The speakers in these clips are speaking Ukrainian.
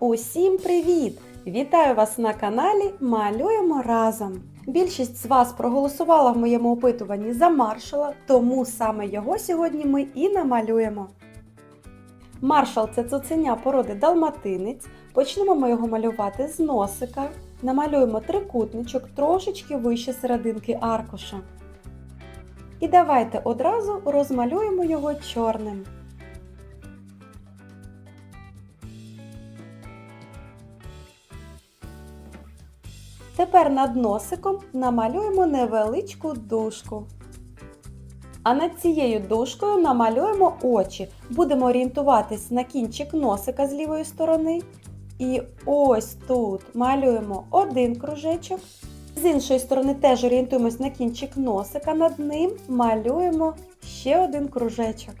Усім привіт! Вітаю вас на каналі Малюємо разом. Більшість з вас проголосувала в моєму опитуванні за маршала, тому саме його сьогодні ми і намалюємо. Маршал це цуценя породи далматинець. Почнемо ми його малювати з носика. Намалюємо трикутничок трошечки вище серединки аркуша. І давайте одразу розмалюємо його чорним. Тепер над носиком намалюємо невеличку дужку. А над цією дужкою намалюємо очі. Будемо орієнтуватись на кінчик носика з лівої сторони. І ось тут малюємо один кружечок. З іншої сторони теж орієнтуємось на кінчик носика, над ним малюємо ще один кружечок.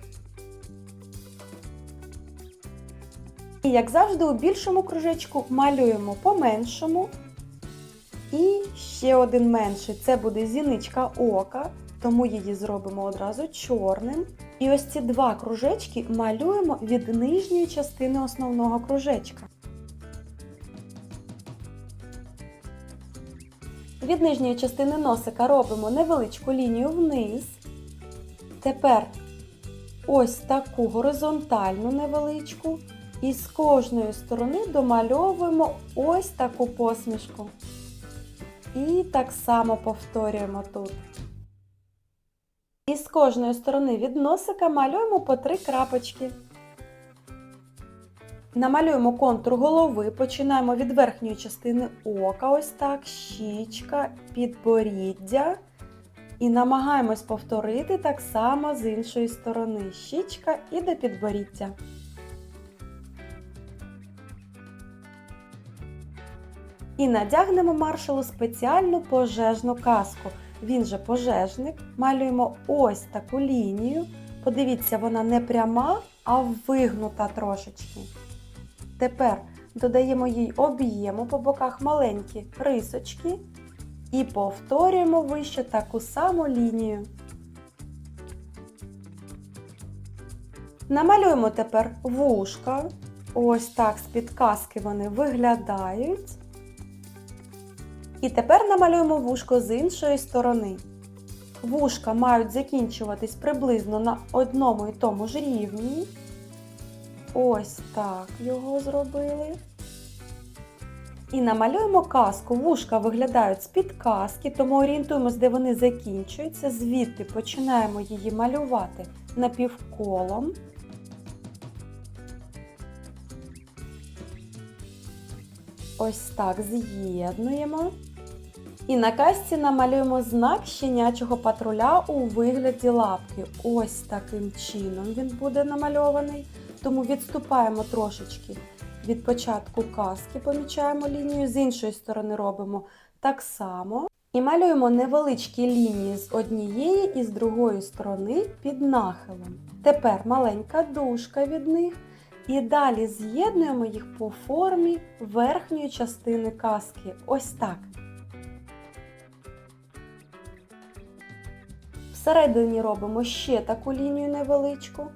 І як завжди, у більшому кружечку малюємо по меншому. І ще один менший це буде зіничка ока, тому її зробимо одразу чорним. І ось ці два кружечки малюємо від нижньої частини основного кружечка. Від нижньої частини носика робимо невеличку лінію вниз. Тепер ось таку горизонтальну невеличку. І з кожної сторони домальовуємо ось таку посмішку. І так само повторюємо тут. І з кожної сторони від носика малюємо по три крапочки. Намалюємо контур голови, починаємо від верхньої частини ока, ось так, щічка, підборіддя. І намагаємось повторити так само з іншої сторони. Щічка і до підборіддя. І надягнемо маршалу спеціальну пожежну каску. Він же пожежник. Малюємо ось таку лінію. Подивіться, вона не пряма, а вигнута трошечки. Тепер додаємо їй об'єму по боках маленькі рисочки і повторюємо вище таку саму лінію. Намалюємо тепер вушка. Ось так з підказки вони виглядають. І тепер намалюємо вушко з іншої сторони. Вушка мають закінчуватись приблизно на одному і тому ж рівні. Ось так його зробили. І намалюємо казку. Вушка виглядають з-під казки, тому орієнтуємось, де вони закінчуються. Звідти починаємо її малювати напівколом. Ось так з'єднуємо. І на касті намалюємо знак щенячого патруля у вигляді лапки. Ось таким чином він буде намальований. Тому відступаємо трошечки від початку каски, помічаємо лінію, з іншої сторони робимо так само. І малюємо невеличкі лінії з однієї і з другої сторони під нахилом. Тепер маленька дужка від них. І далі з'єднуємо їх по формі верхньої частини каски. Ось так. Всередині робимо ще таку лінію невеличку,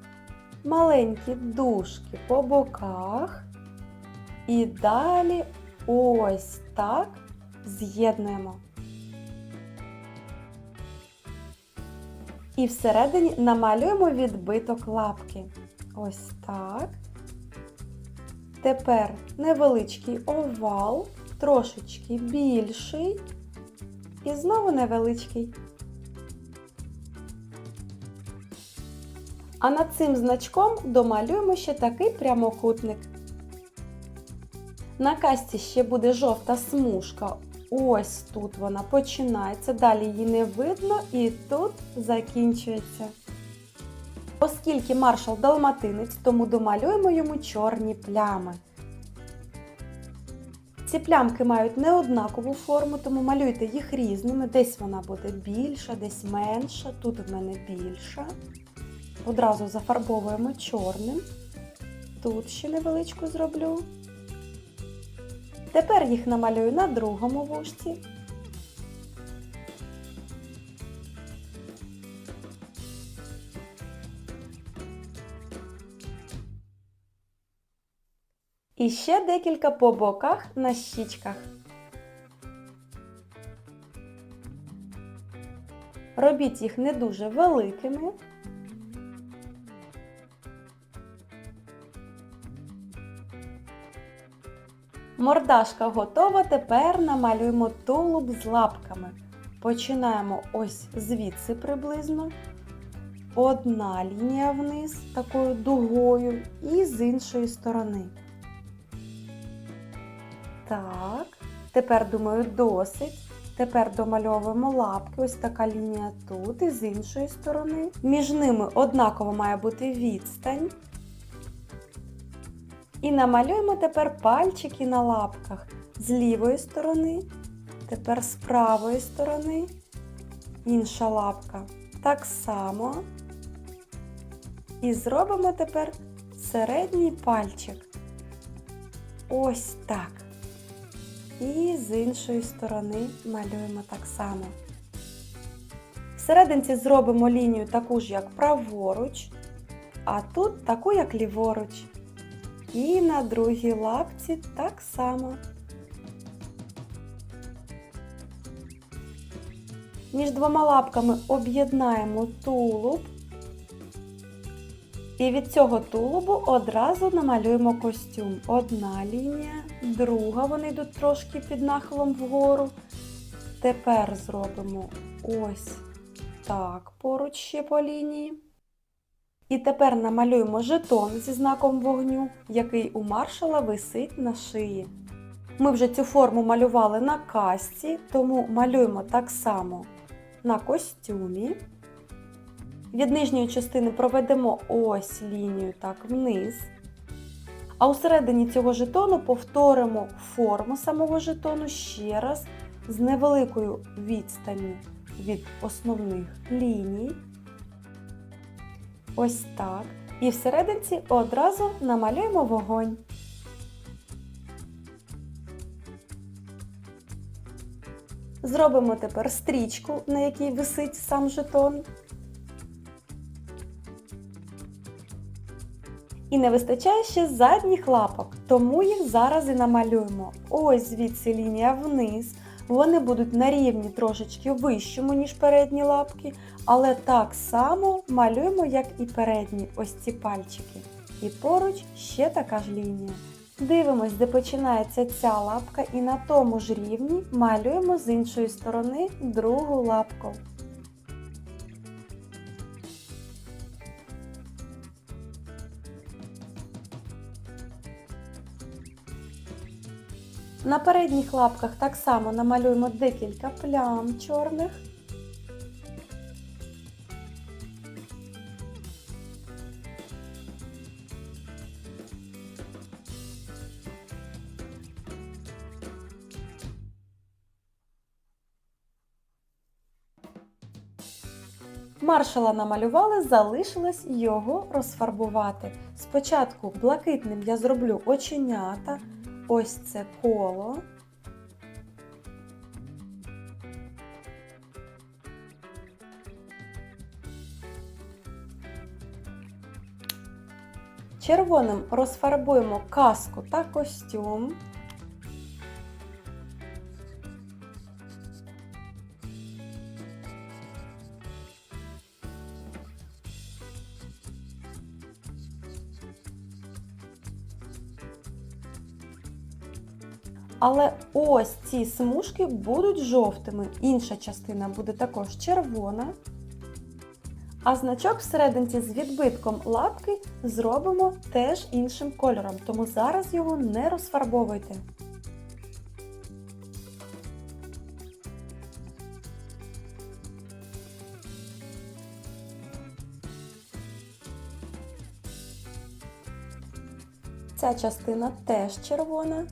маленькі дужки по боках. І далі ось так з'єднуємо. І всередині намалюємо відбиток лапки. Ось так. Тепер невеличкий овал, трошечки більший і знову невеличкий. А над цим значком домалюємо ще такий прямокутник. На касті ще буде жовта смужка. Ось тут вона починається, далі її не видно і тут закінчується. Оскільки маршал далматинець, тому домалюємо йому чорні плями. Ці плямки мають неоднакову форму, тому малюйте їх різними. Десь вона буде більша, десь менша, тут в мене більша. Одразу зафарбовуємо чорним. Тут ще невеличку зроблю. Тепер їх намалюю на другому вушці. І ще декілька по боках на щічках. Робіть їх не дуже великими. Мордашка готова. Тепер намалюємо тулуб з лапками. Починаємо ось звідси приблизно. Одна лінія вниз такою дугою і з іншої сторони. Так, тепер думаю, досить. Тепер домальовуємо лапки, ось така лінія тут і з іншої сторони. Між ними однаково має бути відстань. І намалюємо тепер пальчики на лапках з лівої сторони, тепер з правої сторони, інша лапка. Так само. І зробимо тепер середній пальчик. Ось так. І з іншої сторони малюємо так само. Всерединці зробимо лінію таку ж, як праворуч, а тут таку, як ліворуч. І на другій лапці так само. Між двома лапками об'єднаємо тулуб. І від цього тулубу одразу намалюємо костюм. Одна лінія, друга, вони йдуть трошки під нахилом вгору. Тепер зробимо ось так поруч ще по лінії. І тепер намалюємо жетон зі знаком вогню, який у маршала висить на шиї. Ми вже цю форму малювали на касці, тому малюємо так само на костюмі. Від нижньої частини проведемо ось лінію так вниз. А у середині цього жетону повторимо форму самого жетону ще раз з невеликою відстанню від основних ліній. Ось так. І всерединці одразу намалюємо вогонь. Зробимо тепер стрічку, на якій висить сам жетон. І не вистачає ще задніх лапок, тому їх зараз і намалюємо. Ось звідси лінія вниз. Вони будуть на рівні трошечки вищому, ніж передні лапки, але так само малюємо, як і передні ось ці пальчики. І поруч ще така ж лінія. Дивимось, де починається ця лапка, і на тому ж рівні малюємо з іншої сторони другу лапку. На передніх лапках так само намалюємо декілька плям чорних. Маршала намалювали, залишилось його розфарбувати. Спочатку блакитним я зроблю оченята, ось це коло. Червоним розфарбуємо каску та костюм. Але ось ці смужки будуть жовтими, інша частина буде також червона. А значок всерединці з відбитком лапки зробимо теж іншим кольором, тому зараз його не розфарбовуйте. Ця частина теж червона.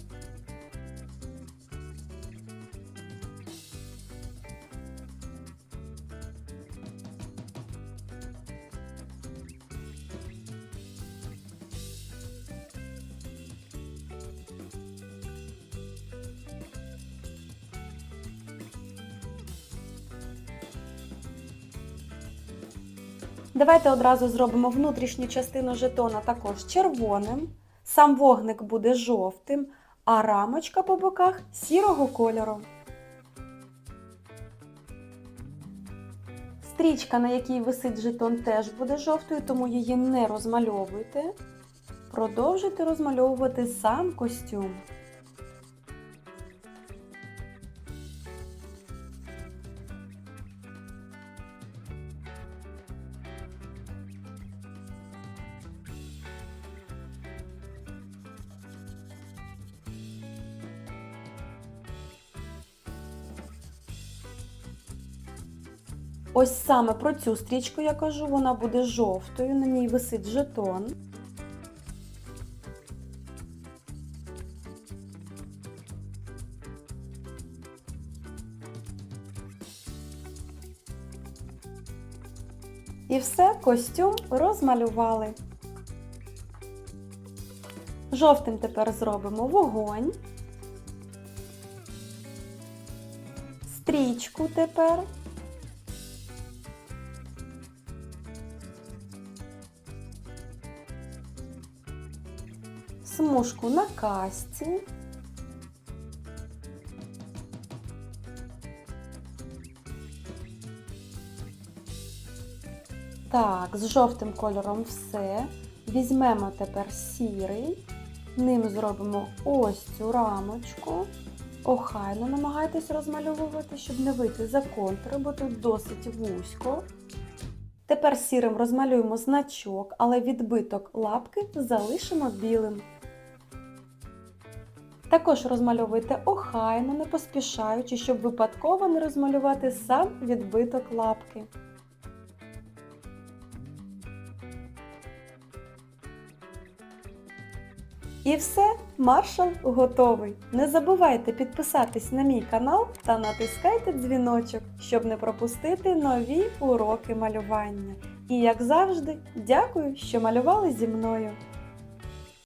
Давайте одразу зробимо внутрішню частину жетона також червоним. Сам вогник буде жовтим, а рамочка по боках сірого кольору. Стрічка, на якій висить жетон, теж буде жовтою, тому її не розмальовуйте. Продовжуйте розмальовувати сам костюм. Ось саме про цю стрічку я кажу, вона буде жовтою, на ній висить жетон. І все, костюм розмалювали. Жовтим тепер зробимо вогонь. Стрічку тепер. Смужку на касті. Так, з жовтим кольором все. Візьмемо тепер сірий, ним зробимо ось цю рамочку. Охайно намагайтесь розмальовувати, щоб не вийти за контури, бо тут досить вузько. Тепер сірим розмалюємо значок, але відбиток лапки залишимо білим. Також розмальовуйте охайно, не поспішаючи, щоб випадково не розмалювати сам відбиток лапки. І все, маршал готовий. Не забувайте підписатись на мій канал та натискайте дзвіночок, щоб не пропустити нові уроки малювання. І як завжди, дякую, що малювали зі мною.